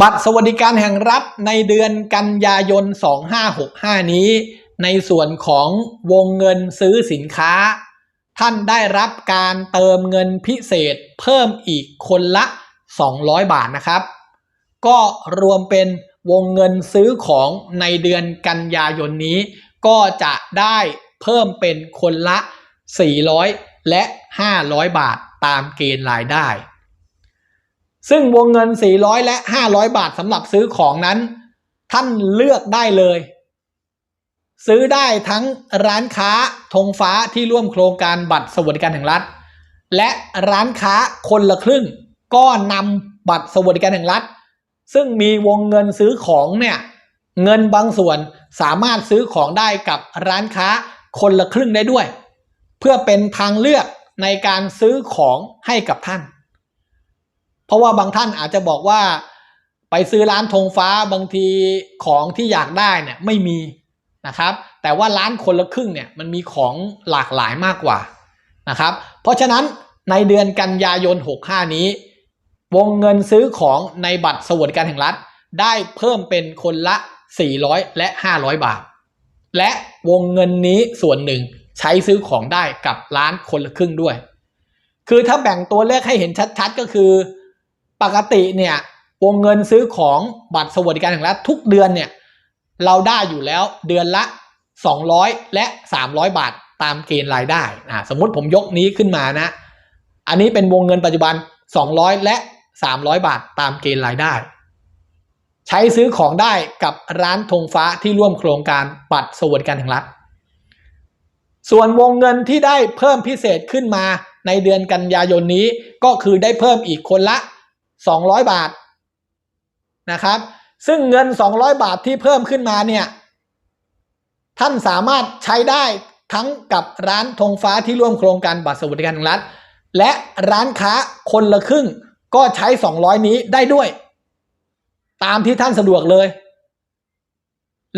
บัตรสวัสดิการแห่งรัฐในเดือนกันยายน 2565 นี้ ในส่วนของวงเงินซื้อสินค้า ท่านได้รับการเติมเงินพิเศษเพิ่มอีกคนละ 200 บาทนะครับ ก็รวมเป็นวงเงินซื้อของในเดือนกันยายนนี้ ก็จะได้เพิ่มเป็นคนละ 400 และ 500 บาทตามเกณฑ์รายได้ ซึ่งวงเงิน 400 และ 500 บาทสำหรับซื้อของนั้น ท่านเลือกได้เลย ซื้อได้ทั้งร้านค้าธงฟ้าที่ร่วมโครงการบัตรสวัสดิการแห่งรัฐ และร้านค้าคนละครึ่ง ก็นำบัตรสวัสดิการแห่งรัฐ ซึ่งมีวงเงินซื้อของเนี่ยเงินบางส่วนสามารถซื้อของได้กับร้านค้าคนละครึ่งได้ด้วย เพื่อเป็นทางเลือกในการซื้อของให้กับท่าน ราะว่าบางท่านอาจจะบอกว่าไปซื้อร้านธงฟ้าบางทีของที่อยากได้เนี่ยไม่มีนะครับ แต่ว่าร้านคนละครึ่งเนี่ยมันมีของหลากหลายมากกว่านะครับ เพราะฉะนั้นในเดือนกันยายน 65 นี้ วงเงินซื้อของในบัตรสวัสดิการแห่งรัฐ ได้เพิ่มเป็นคนละ 400 และ 500 บาท และวงเงินนี้ส่วนหนึ่งใช้ซื้อของได้กับร้านคนละครึ่งด้วย คือถ้าแบ่งตัวเลขให้เห็นชัดๆก็คือ ปกติเนี่ยวงเงินซื้อของบัตรสวัสดิการแห่งรัฐทุกเดือนเนี่ยเราได้อยู่แล้วเดือนละ 200 และ 300 บาทตามเกณฑ์รายได้อ่าสมมติผมยกนี้ขึ้นมานะ อันนี้เป็นวงเงินปัจจุบัน 200 และ 300 บาทตามเกณฑ์รายได้ ใช้ซื้อของได้กับร้านธงฟ้าที่ร่วมโครงการบัตรสวัสดิการแห่งรัฐ ส่วนวงเงินที่ได้เพิ่มพิเศษขึ้นมาในเดือนกันยายนนี้ก็คือได้เพิ่มอีกคนละ 200 บาทนะครับ ซึ่งเงิน 200 บาทที่เพิ่มขึ้นมาเนี่ยท่านสามารถใช้ได้ทั้งกับร้านธงฟ้าที่ร่วมโครงการบัตรสวัสดิการแห่งรัฐ และร้านค้าคนละครึ่งก็ใช้ 200 นี้ได้ด้วย ตามที่ท่านสะดวกเลย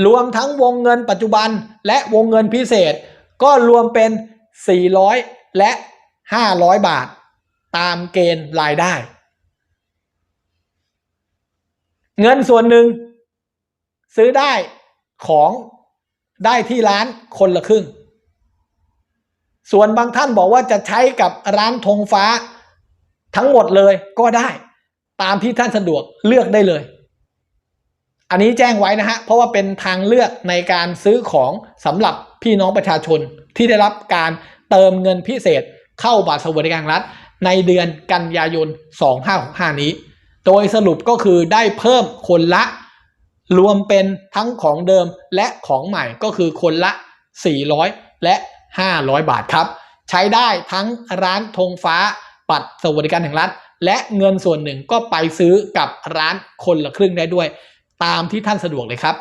รวมทั้งวงเงินปัจจุบันและวงเงินพิเศษ ก็รวมเป็น 400 และ 500 บาท ตามเกณฑ์รายได้ เงินส่วนหนึ่ง ซื้อได้ของได้ที่ร้านคนละครึ่ง ส่วนบางท่านบอกว่าจะใช้กับร้านธงฟ้าทั้งหมดเลยก็ได้ ตามที่ท่านสะดวกเลือกได้เลย อันนี้แจ้งไว้นะฮะ เพราะว่าเป็นทางเลือกในการซื้อของสำหรับพี่น้องประชาชนที่ได้รับการเติมเงินพิเศษเข้าบัตรสวัสดิการรัฐในเดือนกันยายน 2565 นี้ โดยสรุปก็คือได้เพิ่มคนละ รวมเป็นทั้งของเดิมและของใหม่ก็คือคนละ 400 และ 500 บาทครับ ใช้ได้ทั้งร้านธงฟ้าบัตรสวัสดิการแห่งรัฐ และเงินส่วนหนึ่งก็ไปซื้อกับร้านคนละครึ่งได้ด้วย ตามที่ท่านสะดวกเลยครับ